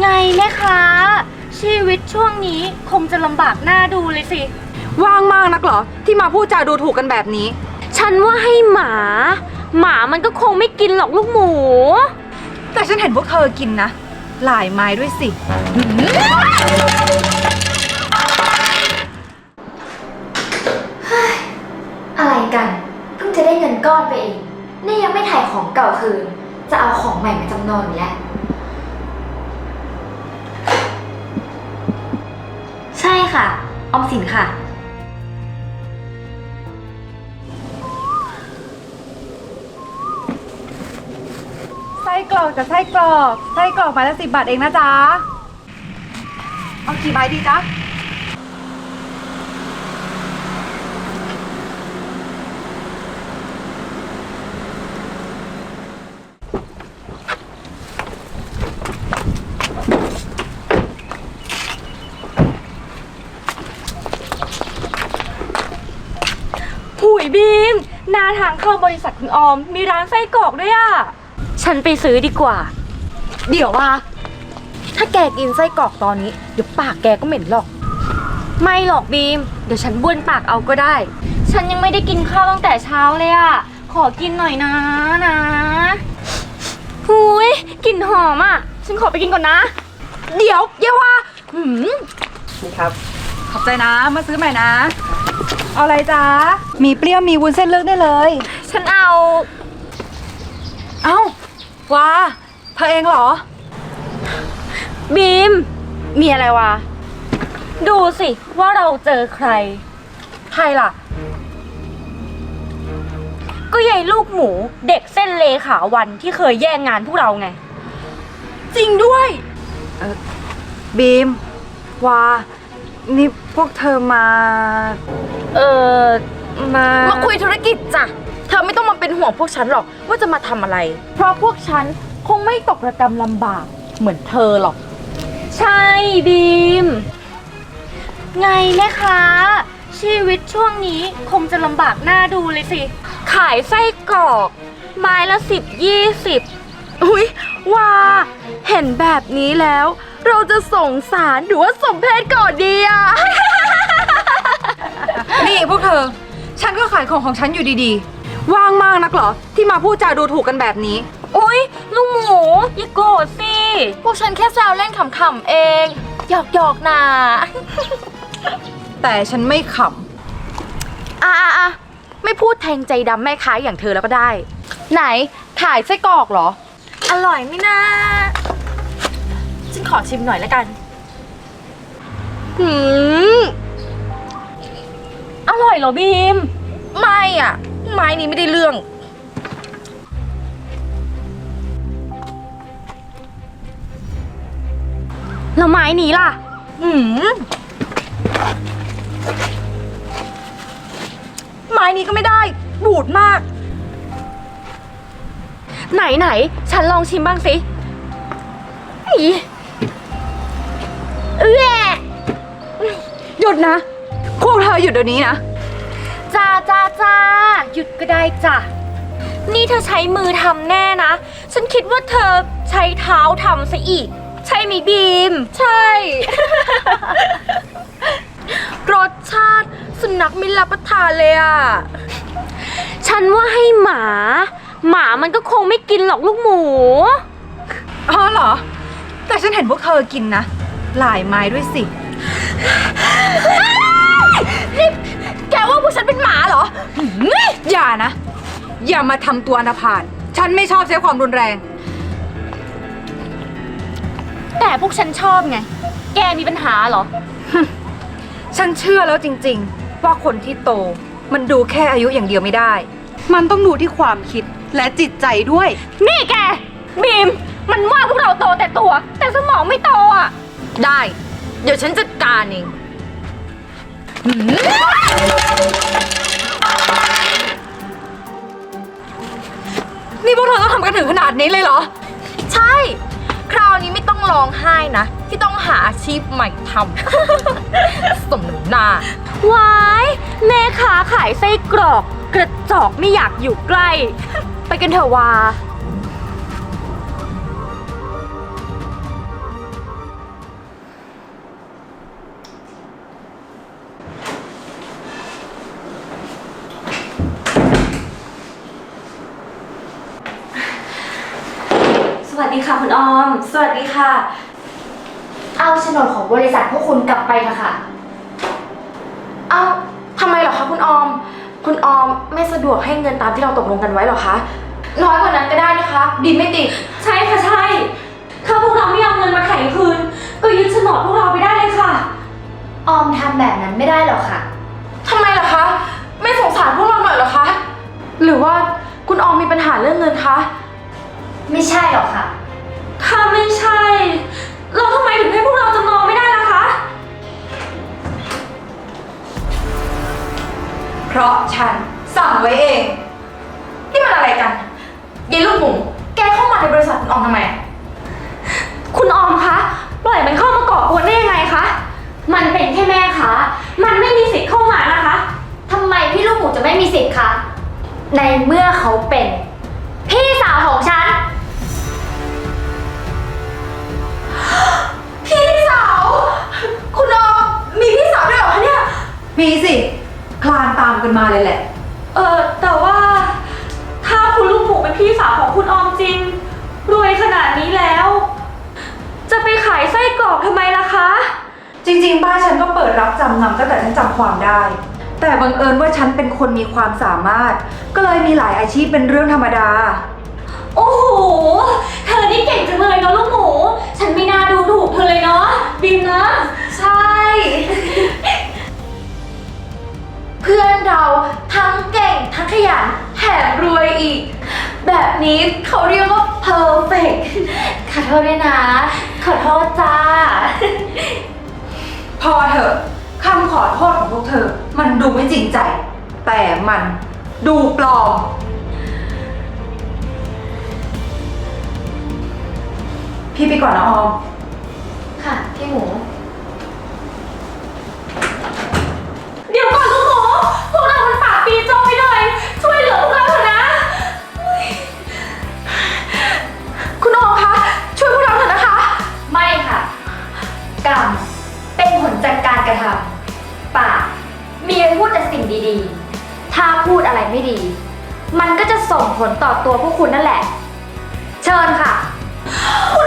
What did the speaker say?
ไงแม่ค้าชีวิตช่วงนี้คงจะลำบากหน้าดูเลยสิ ว่างมากนักเหรอ ที่มาพูดจาดูถูกกันแบบนี้ ฉันว่าให้หมา หมามันก็คงไม่กินหรอกลูกหมู แต่ฉันเห็นพวกเธอกินนะ หลายไม้ด้วยสิ อะไรกันเพิ่งจะได้เงินก้อนไปเอง นี่ยังไม่ถ่ายของเก่าคืน จะเอาของใหม่มาจำนองอีกแล้ว ใช่ค่ะ ออมสินค่ะ ไส้กรอกจะไส้กรอก ไส้กรอกไม้ละสิบบาทเองนะจ๊ะ เอากี่ไม้ดีจ๊ะ ยบีมหนาทางเข้าบริษัทคุณออม มีร้านไส้กรอกด้วยอะ ฉันไปซื้อดีกว่า เดี๋ยวว่า ถ้าแกกินไส้กรอกตอนนี้ เดี๋ยวปากแกก็เหม็นหรอก ไม่หรอกบีม เดี๋ยวฉันบ้วนปากเอาก็ได้ ฉันยังไม่ได้กินข้าวตั้งแต่เช้าเลยอะ ขอกินหน่อยนะนะหุยกลิ่นหอมอะ ฉันขอไปกินก่อนนะ เดี๋ยวเยาว่าหืม นี่ครับ ขอบใจนะ มาซื้อใหม่นะ เอาอะไรจ๊ะ มีเปรี้ยวมีวุ้นเส้นเลือกได้เลย ฉันเอา เอ้าว้าเธอเองเหรอ บีม มีอะไรวะ ดูสิว่าเราเจอใคร ใครล่ะ ก็ยายลูกหมูเด็กเส้นเลขาวันที่เคยแย่งงานพวกเราไง จริงด้วย บีมว้านี่ พวกเธอมา เออมา มาคุยธุรกิจจ้ะ เธอไม่ต้องมาเป็นห่วงพวกฉันหรอกว่าจะมาทำอะไร เพราะพวกฉันคงไม่ตกระกรรมลำบากเหมือนเธอหรอก ใช่บีม ไงแม่ค้าชีวิตช่วงนี้คงจะลำบากหน้าดูเลยสิ ขายไส้กรอก ไม้ละสิบยี่สิบอุ๊ยว่า เห็นแบบนี้แล้ว เราจะสงสารหรือว่าสมเพศก่อนดีอะ นี่พวกเธอ ฉันก็ขายของของฉันอยู่ดีๆ ว่างมากนักเหรอ ที่มาพูดจาดูถูกกันแบบนี้ อุ๊ย ลุงหมูอย่าโกรธสิ พวกฉันแค่แซวเล่นขำๆเอง หยอกหยอกๆนะแต่ฉันไม่ขอะอะอะไม่พูดแทงใจดำแม่ค้าอย่างเธอแล้วก็ได้ ไหนถ่ายไส้กรอกเหรอ อร่อยไหมนะฉันขอชิมหน่อยแล้วกัน หืม อร่อยเหรอบีม ไม่อะ ไม้นี้ไม่ได้เรื่อง แล้วไม้นี้ล่ะหืมไม้นี้ก็ไม่ได้ บูดมาก ไหนไหน ฉันลองชิมบ้างสิอีเอื้อำหยุดนะ พวกเธอหยุดเดี๋ยวนี้นะ จ้าจ้าจ้าหยุดก็ได้จ้ะ นี่เธอใช้มือทำแน่นะ ฉันคิดว่าเธอใช้เท้าทำซะอีก ใช่ไหมบีม ใช่ รสชาติสุนัขไม่รับประทานเลยอะ ฉันว่าให้หมา หมามันก็คงไม่กินหรอกลูกหมู อ๋อเหรอ แต่ฉันเห็นพวกเธอกินนะ หลายไม้ด้วยสิ นี่แกว่าพวกฉันเป็นหมาเหรอหืมอย่านะ อย่ามาทำตัวอนาพาน ฉันไม่ชอบใช้ความรุนแรง แต่พวกฉันชอบไง แกมีปัญหาเหรอ ฉันเชื่อแล้วจริงๆ ว่าคนที่โต มันดูแค่อายุอย่างเดียวไม่ได้ มันต้องดูที่ความคิดและจิตใจด้วย นี่แก บีม มันว่าพวกเราโตแต่ตัว แต่สมองไม่โตอะ ได้ เดี๋ยวฉันจัดการเอง นี่พวกเธอต้องทำกันถึงขนาดนี้เลยเหรอ ใช่ คราวนี้ไม่ต้องร้องไห้นะ ที่ต้องหาอาชีพใหม่ทำ สมน้ำหน้า วายแม่ค้าขายไส้กรอก กระจอกไม่อยากอยู่ใกล้ ไปกันเถอะวา ค่ะคุณออม สวัสดีค่ะ เอาโฉนดของบริษัทพวกคุณกลับไปเถอะค่ะ เอ้าทำไมเหรอคะคุณออม คุณออมไม่สะดวกให้เงินตามที่เราตกลงกันไว้เหรอคะ น้อยกว่านั้นก็ได้นะคะดีไม่ติด ใช่ค่ะใช่ ถ้าพวกเราไม่เอาเงินมาไถ่คืน ก็ยึดโฉนดพวกเราไปได้เลยค่ะ ออมทำแบบนั้นไม่ได้หรอกค่ะ ทำไมล่ะคะ ไม่สงสารพวกเราหน่อยเหรอคะ หรือว่าคุณออมมีปัญหาเรื่องเงินคะ ไม่ใช่หรอกค่ะถ้า ไม่ใช่ เราทำไมถึงให้พวกเราจำนองไม่ได้ล่ะคะ เพราะฉันสั่งไว้เอง นี่มันอะไรกันยายลูกหมูแกเข้ามาในบริษัทคุณออมทำไม คุณออมคะปล่อยมันเข้ามาก่อกวนได้ยังไงคะ มันเป็นแค่แม่ค้ามันไม่มีสิทธิ์เข้ามานะคะ ทำไมพี่ลูกหมูจะไม่มีสิทธิ์คะ ในเมื่อเขาเป็น มีสิ คลานตามกันมาเลยแหละ เออแต่ว่าถ้าคุณลูกหมูเป็นพี่สาวของคุณออมจริง รวยขนาดนี้แล้ว จะไปขายไส้กรอกทำไมล่ะคะ จริงๆ บ้านฉันก็เปิดรับจำนำตั้งแต่ฉันจำความได้ แต่บังเอิญว่าฉันเป็นคนมีความสามารถ ก็เลยมีหลายอาชีพเป็นเรื่องธรรมดา โอ้โห เธอนี่เก่งจังเลยเนาะลูกหมู ฉันไม่น่าดูถูกเธอเลยเนาะบิมนะ ใช่ นี้เขาเรียกว่า perfect ขอโทษด้วยนะ ขอโทษจ้า พอเถอะคำขอโทษของพวกเธอ มันดูไม่จริงใจ แต่มันดูปลอม พี่ไปก่อนนะออม ค่ะ พี่หมู ถ้าพูดอะไรไม่ดี มันก็จะส่งผลต่อตัวพวกคุณนั่นแหละ เชิญค่ะ คุณ